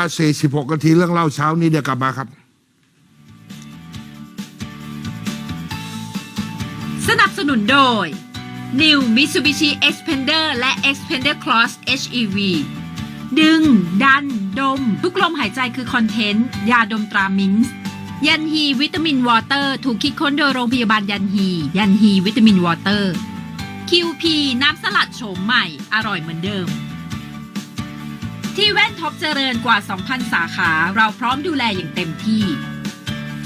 า46นาทีเรื่องเล่าเช้านี้เดี๋ยวกลับมาครับ สนับสนุนโดย New Mitsubishi Xpander และ Xpander Cross HEV ดึง ดัน ดม ทุกลมหายใจคือคอนเทนต์ ยาดมตรามิงส์ยันฮีวิตามินวอเตอร์ ถูกคิดค้นโดยโรงพยาบาลยันฮี ยันฮีวิตามินวอเตอร์ QP น้ำสลัดโฉมใหม่ อร่อยเหมือนเดิม ที่แว่นท็อปเจริญกว่า 2,000 สาขาเราพร้อมดูแลอย่างเต็มที่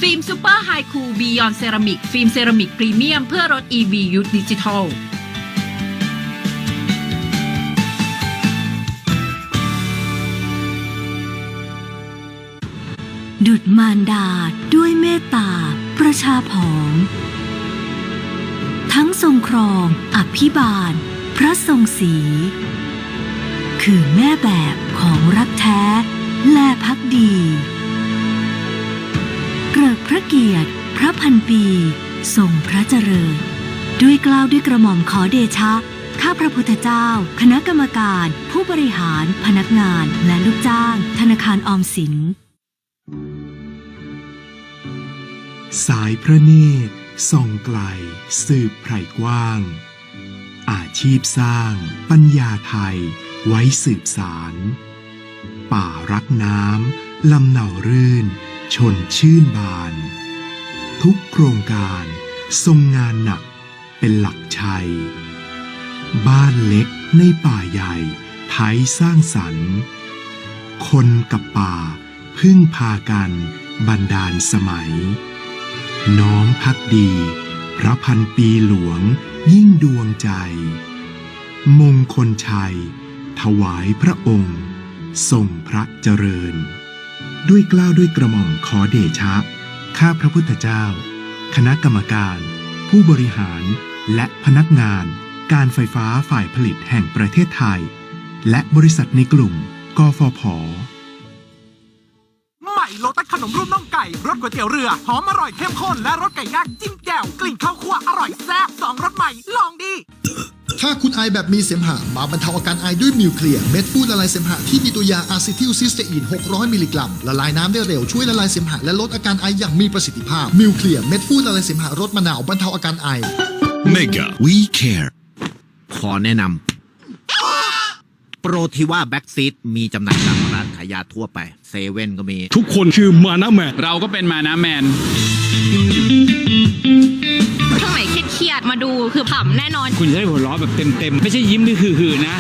ฟิล์มซูเปอร์ไฮคูลบียอนเซรามิกฟิล์มเซรามิกพรีเมียมเพื่อรถ EV ยุคดิจิทัลดุดมารดาด้วยเมตตา ประชาผองทั้งทรงครองอภิบาล พระทรงศรีคือแม่แบบ ของรักแท้ และพักดี เกริกพระเกียรติ พระพันปี ทรงพระเจริญ ด้วยกล้าวด้วยกระหม่อมขอเดชะ ข้าพระพุทธเจ้า คณะกรรมการ ผู้บริหาร พนักงาน และลูกจ้าง ธนาคารออมสิน สายพระเนตรส่องไกล สืบไพรกว้าง อาชีพสร้าง ปัญญาไทย ไว้สืบสาร ป่ารักน้ำลำเนารื่น ชนชื่นบาน ทุกโครงการทรงงานหนักเป็นหลักชัย บ้านเล็กในป่าใหญ่ไทยสร้างสรรค์ คนกับป่าพึ่งพากันบันดาลสมัย น้อมพักดี พระพันปีหลวงยิ่งดวงใจ มงคลชัย ถวายพระองค์ ทรงพระเจริญ ด้วยกล้าวด้วยกระหม่อมขอเดชะ ข้าพระพุทธเจ้า คณะกรรมการ ผู้บริหารและพนักงาน การไฟฟ้าฝ่ายผลิตแห่งประเทศไทย และบริษัทในกลุ่มกฟผใหม่โลตัสขนมรูปน่องไก่รสก๋วยเตี๋ยวเรือหอมอร่อยเข้มข้นและรสไก่ย่างจิ้มแจ่วกลิ่นข้าวคั่ว ถ้าคุณไอแบบมีเสมหะมาบรรเทาอาการไอด้วยมิวเคลียร์เม็ดฟูดละลายเสมหะที่มีตัวยาอะซิทิลซิสเตอีน 600 มิลลิกรัม ละลายน้ำได้เร็วช่วยละลายเสมหะและลดอาการไออย่างมีประสิทธิภาพมิวเคลียร์เม็ดฟูดละลายเสมหะรสมะนาวบรรเทาอาการไอ Mega We Care ขอแนะนำโปรทิว่าแบ็กซีดมีจำหน่ายตามร้านขายยาทั่วไปเซเว่นก็มี ทุกคนคือมานะแมนเราก็เป็นมานะแมนช่วงไหน เครียดๆมาดูคือผำแน่นอน คุณจะได้หัวเราะแบบเต็มๆ ไม่ใช่ยิ้มนี่คือหือๆนะ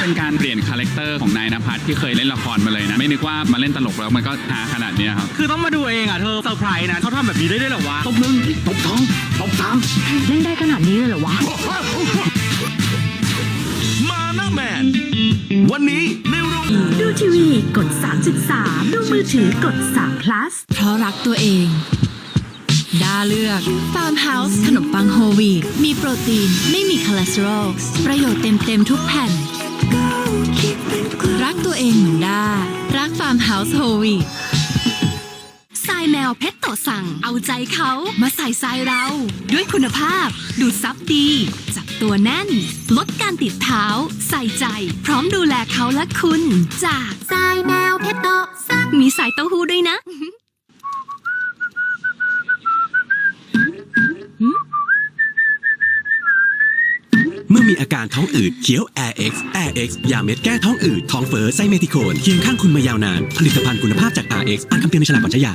เป็นการเปลี่ยนคาแรคเตอร์ของนายนภัสที่เคยเล่นละครมาเลยนะ ไม่นึกว่ามาเล่นตลกแล้วมันก็หาขนาดเนี้ยครับ คือต้องมาดูเองอะเธอเซอร์ไพรส์นะเขาทำแบบนี้ได้ด้วยเหรอวะตบหนึ่งตบสองตบสามเล่นได้ขนาดนี้เลยเหรอวะ มานะแมน วันนี้ในโรงดูทีวีกด 3.3 ดูมือถือกด3 plus เพราะรักตัวเอง ดาเลือก Farm House ขนมปังโฮลวีตมีโปรตีน ไม่มีคอเลสเตอรอลประโยชน์เต็มๆทุกแผ่น รักตัวเองเหมือนด้า รัก Farm House โฮลวีตทรายแมวเพชรโตสั่ง เอาใจเขามาใส่ทรายเรา ด้วยคุณภาพ ดูดซับดี จับตัวแน่น ลดการติดเท้า ใส่ใจ พร้อมดูแลเขาและคุณ จากทรายแมวเพชรโตสั่งมีสายเต้าหู้ด้วยนะ เมื่อมีอาการท้องอืดเคี้ยว Air X Air X ยาเม็ดแก้ท้องอืดท้องเฟ้อไซเมทิโคนเคียงข้างคุณมายาวนาน ผลิตภัณฑ์คุณภาพจาก RX อ่านคำเตือนในฉลากก่อนใช้ยา